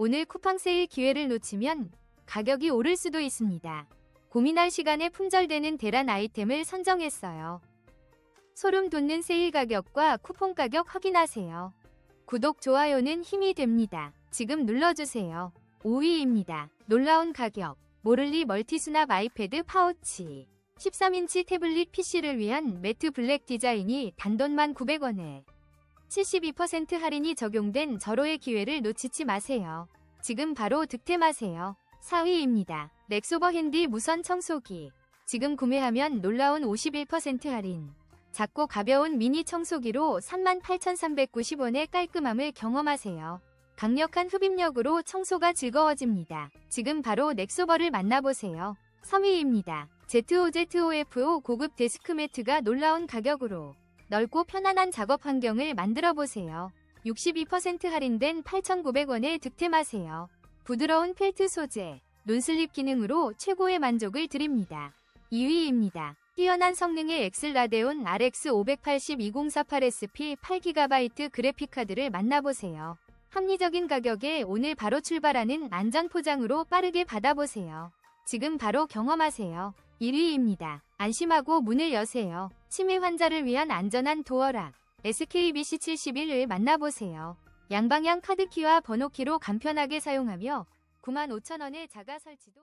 오늘 쿠팡 세일 기회를 놓치면 가격이 오를 수도 있습니다. 고민할 시간에 품절되는 대란 아이템을 선정했어요. 소름 돋는 세일 가격과 쿠폰 가격 확인하세요. 구독, 좋아요는 힘이 됩니다. 지금 눌러주세요. 5위입니다. 놀라운 가격. 모를리 멀티수납 아이패드 파우치. 13인치 태블릿 PC를 위한 매트 블랙 디자인이 단돈만 900원에 72% 할인이 적용된 절호의 기회를 놓치지 마세요. 지금 바로 득템하세요. 4위입니다. 렉소버 핸디 무선 청소기. 지금 구매하면 놀라운 51% 할인. 작고 가벼운 미니 청소기로 38,390원의 깔끔함을 경험하세요. 강력한 흡입력으로 청소가 즐거워집니다. 지금 바로 넥소버를 만나보세요. 3위입니다. ZOZOFO 고급 데스크 매트가 놀라운 가격으로 넓고 편안한 작업 환경을 만들어 보세요. 62% 할인된 8,900원에 득템하세요. 부드러운 펠트 소재, 논슬립 기능으로 최고의 만족을 드립니다. 2위입니다. 뛰어난 성능의 엑슬라데온 RX 580 2048SP 8GB 그래픽카드를 만나보세요. 합리적인 가격에 오늘 바로 출발하는 안전 포장으로 빠르게 받아보세요. 지금 바로 경험하세요. 1위입니다. 안심하고 문을 여세요. 치매 환자를 위한 안전한 도어락 SKBC71을 만나보세요. 양방향 카드키와 번호키로 간편하게 사용하며 95,000원의 자가 설치도